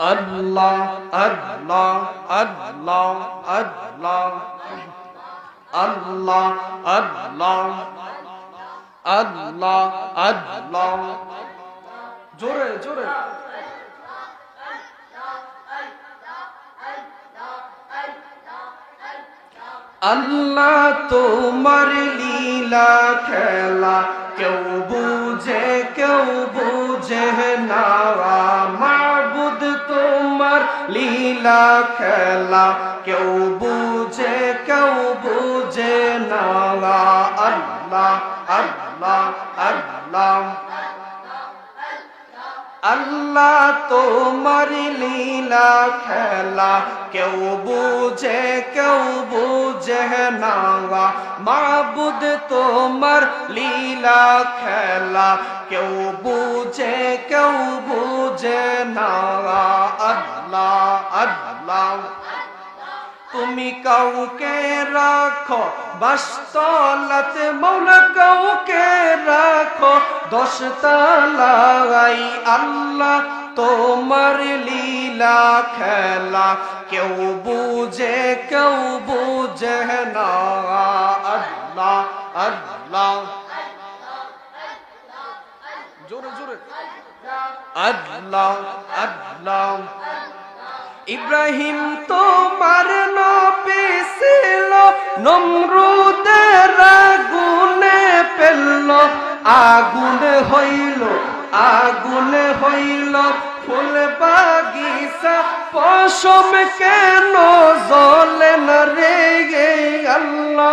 আল্লাহ আল্লাহ আল্লাহ আল্লাহ। আল্লাহ আল্লাহ আল্লাহ আল্লাহ। জোরে জোরে। আল্লাহ, তোমার লীলা খেলা। কেউ বুঝে কেউ বুঝে না। লীলা খেলা কেউ বুঝে কেউ বুঝে না। আল্লাহ আল্লাহ আল্লাহ। আল্লাহ তোমার লীলা খেলা, কেউ বুঝে কেউ বুঝে না মাবুদ তোমার লীলা খেলা, কেউ বুঝে কেউ বুঝে না আল্লাহ আল্লাহ। তুমি কাউকে রাখো, বাস্তলাতে মৌলা কাউকে রাখো দশ তালাই আল্লাহ, তোমার লীলা খেলা, কেউ বুঝে কেউ বুঝে না, আল্লাহ আল্লাহ। জোরে জোরে। আল্লাহ আল্লাহ। ইব্রাহিম তোমার নবী ছিল, নমরুদের আগুনে পেল, আগুন হইল আগুন হইল, ফুল বাগিচা পশম কেন জলে না রে আল্লাহ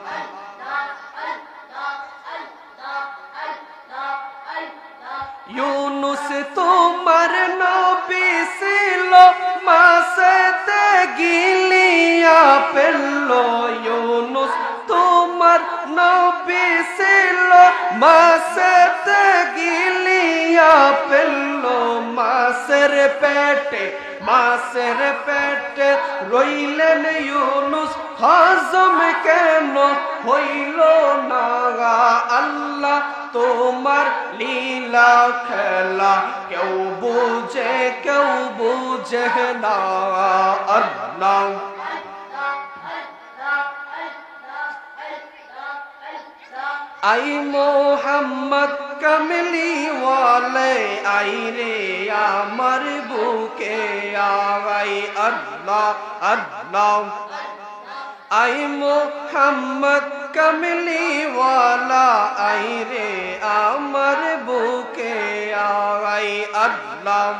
ইউনুস তোমার নবী ছিল মাসেতে গিলিয়া পেল ইউনুস তোমার নবী ছিল মাসেতে গিলিয়া পেল মাসের পেটে মাসের পেটে রইলেন ইউনুস। হজম কেন হইল না? আল্লাহ তোমার লীলা খেলা, কেউ বুঝে কেউ বুঝে না। আল্লাহ। আই মোহাম্মদ কমলি ওয়ালে আই রে আমার বুকে আই আল্লাহ আল্লাহ। আই মোহাম্মদ কমলি ওয়ালা আই রে আমার বুকে আই আল্লাহ।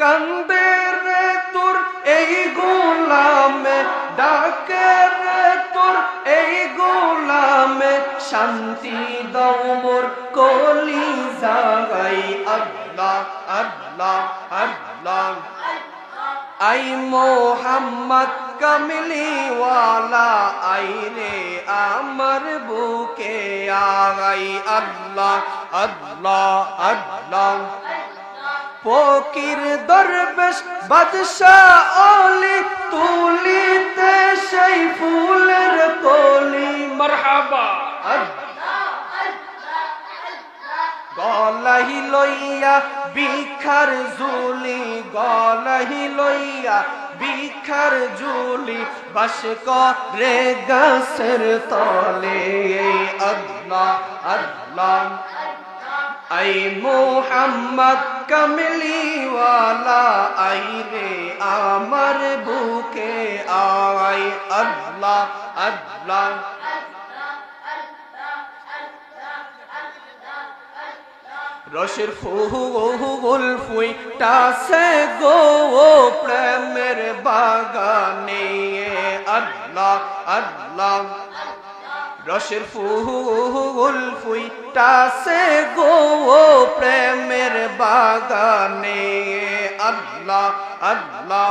কান্দে রে তোর এই গোলামে, ডাকে রে তোর এই গোলামে, শান্তি দাও মোর কলি জাগাই আল্লাহ আল্লাহ আল্লাহ। আই মোহাম্মদ কমলিওয়ালা আই রে আমার বুকে আগাই আল্লাহ আল্লাহ আল্লাহ। ফকির দরবেশ, বাদশাহ অলি তুলিতে সেই ফুলের কলি মারহাবা। গলাহি লইয়া বিখার জুলি গলাহি লইয়া বিখার জুলি বাস করে গাছের তলে। আল্লাহ আল্লাহ। আই মোহাম্মদ কমলিওয়ালা, আই রে আমার বুকে আয়। আল্লাহ আল্লাহ। রসের ফুল ফুইটাছে গো প্রেমের বাগানে। আল্লাহ আল্লাহ। রসের ফুল ফুইটাছে গো প্রেমের বাগানে। আল্লাহ আল্লাহ।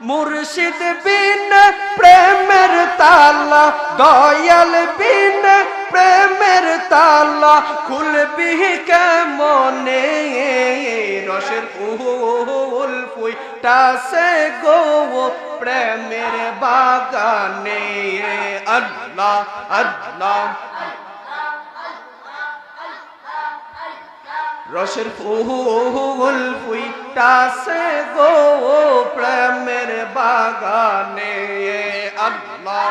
মুর্শিদ বিন প্রেমের তালা, দয়াল বিন প্রেমের তালা খুলবি কেমনে? রসের ফুল ফুইটাছে গো প্রেমের বাগানে। আল্লাহ আল্লাহ। রসের ফুল ফুইটাছে গো প্রেমের বাগানে। আল্লাহ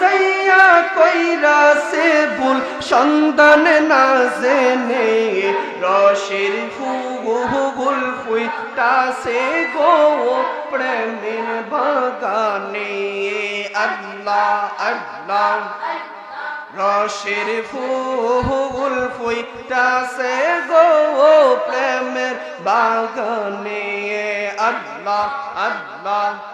যাইয়া কইরা সে ভুল সন্তান না জেনে রসের ফুল ফুইটা সে গো প্রেমের বাগানে। আল্লাহ আল্লাহ। রসের ফুল ফুইটা সে গো প্রেমের বাগানে। আল্লাহ আল্লাহ।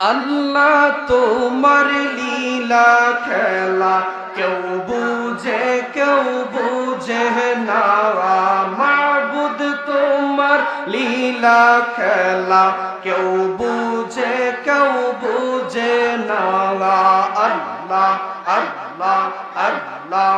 আল্লাহ তোমার লীলা খেলা, কেউ বুঝে কেউ বুঝে না। মাবুদ তোমার লীলা খেলা, কেউ বুঝে কেউ বুঝে না। আল্লাহ আল্লাহ আল্লাহ।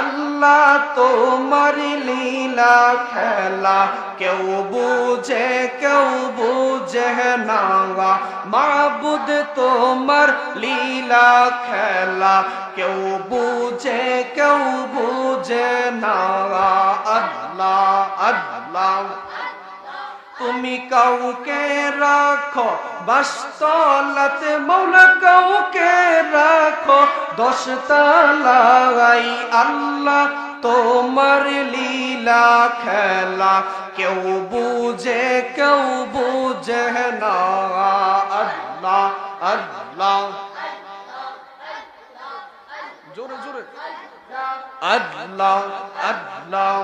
আল্লাহ তোমার লীলা খেলা, কেউ বুঝে কেউ বুঝে جہناوا معبود تو مر لیلا کھیلا کیوں بوجھے کیوں بوجھے ناوا اللہ اللہ তুমি কাউকে রাখো, বাস্তলাতে মৌলা কাউকে রাখো দশ তালাই আল্লাহ তোমার লীলা খেলা। কেউ বুঝে কেউ বুঝে না, আল্লাহ আল্লাহ। জোরে জোরে। আল্লাহ আল্লাহ।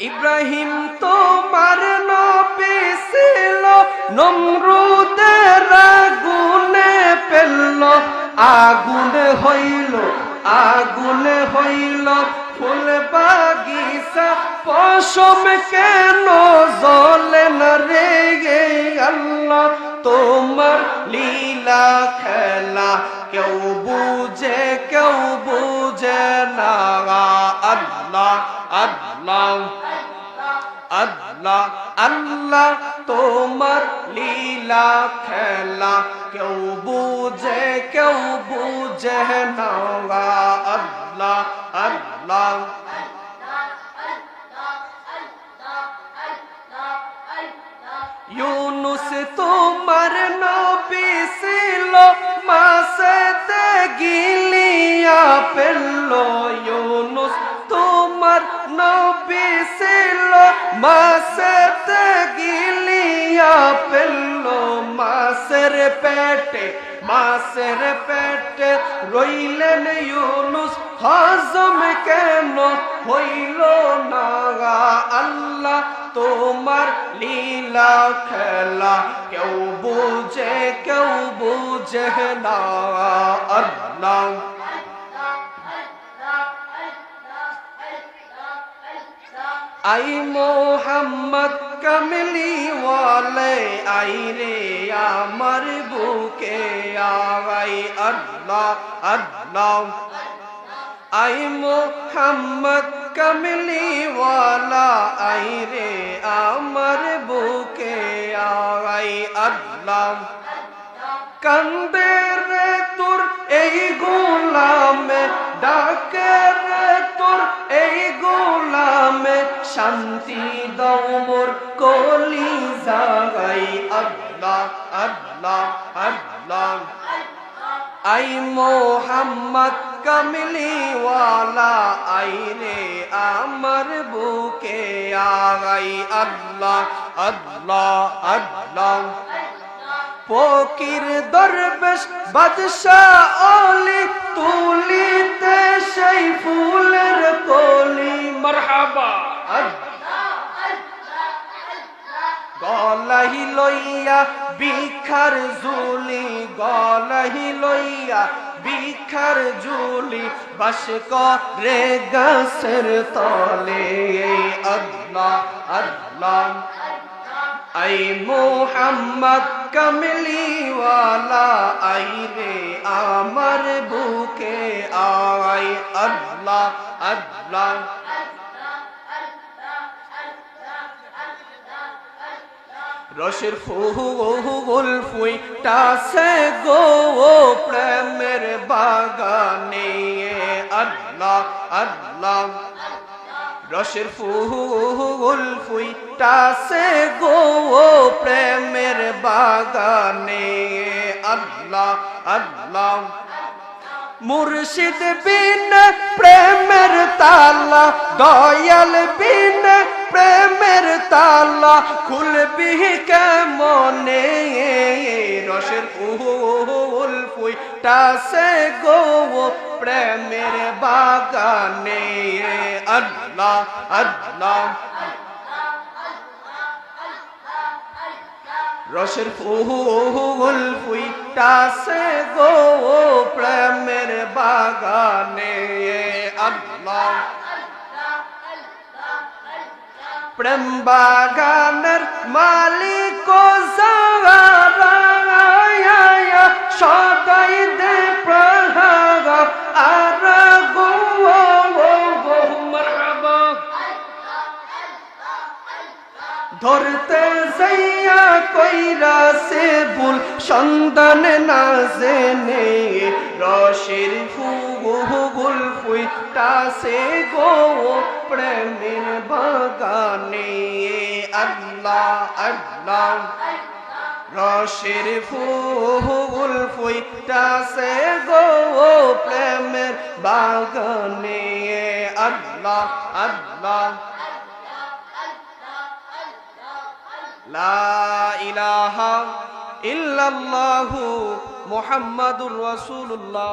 ইব্রাহিম তোমার নবী ছিল, নমরুদের আগুনে পেল আগুন হইল আগুন হইল, ফুল বাগিচা, পশম কেন জলে রে গে তোমার লীলা খেলা কেউ বুঝে কেউ বুঝে না আল্লাহ আল্লাহ। আল্লাহ আল্লাহ তোমার লীলা খেলা। কেউ বুঝে কেউ বুঝে না আল্লাহ আল্লাহ। ইউনুস তোমার নবী ছিল মাসেতে গিলিয়া মাসেতে গিলিয়া পেল মাসের পেটে মাসের পেটে রইলেন ইউনুস। হজম কেন হইল না আল্লাহ? তোমার লীলা খেলা কেউ বুঝে কেউ বুঝে না আল্লাহ। আই মোহাম্মদ কমলি ওয়ালে, আই রে আমার বুকে আই আল্লাহ আল্লাহ। আই মোহাম্মদ কমলি ওয়ালা, আই রে আমার বুকে আই আল্লাহ। কান্দে রে তোর এই গোলামে, ডাকে রে তোর এই গোলামে, শান্তি দাও মোর কলি জাগাই। আল্লাহ আল্লাহ আল্লাহ। আই মোহাম্মদ কমলি ওয়ালা আই রে আমার বুকে আগাই। আল্লাহ আল্লাহ আল্লাহ। ফকির দরবেশ বাদশাহ অলি তুলিতে সেই ফুলের কলি। মারহাবা। গলাহি লইয়া বিখার জুলি গলাহি লইয়া বিখার জুলি বাস করে গাছের তলে। আল্লাহ আল্লাহ। আই মোহাম্মদ কমলিওয়ালা আই রে আমার বুকে আই আল্লাহ আল্লাহ রসের ফুল ফুইটাছে গো প্রেমের বাগানে আল্লাহ আল্লাহ রসের ফুল ফুইটাছে গো প্রেমের বাগানে। আল্লাহ আল্লাহ। মুর্শিদ বিন প্রেমের তালা, দয়াল বিন প্রেমের তালা, খুলবি কেমনে? রসের ফুল ফুইটাছে গো প্রেমের বাগানে। আল্লাহ আল্লাহ। রসের ফুল ফুইটাছে গো প্রেমের বাগানে। আল্লাহ। প্রেম বাগানের মালিক সদাই দে প্রহাগ আর গো ধরতে যাইয়া কইরা সে ভুল সন্তান না জেনে রসের ফুল ফুইটা সে গো প্রেমের বাগানে। আল্লাহ আল্লাহ। রসের ফুল ফুইটা সে গো প্রেমের বাগানে। আল্লাহ আল্লাহ। লা ইলাহা ইল্লাল্লাহু মুহাম্মাদুর রাসূলুল্লাহ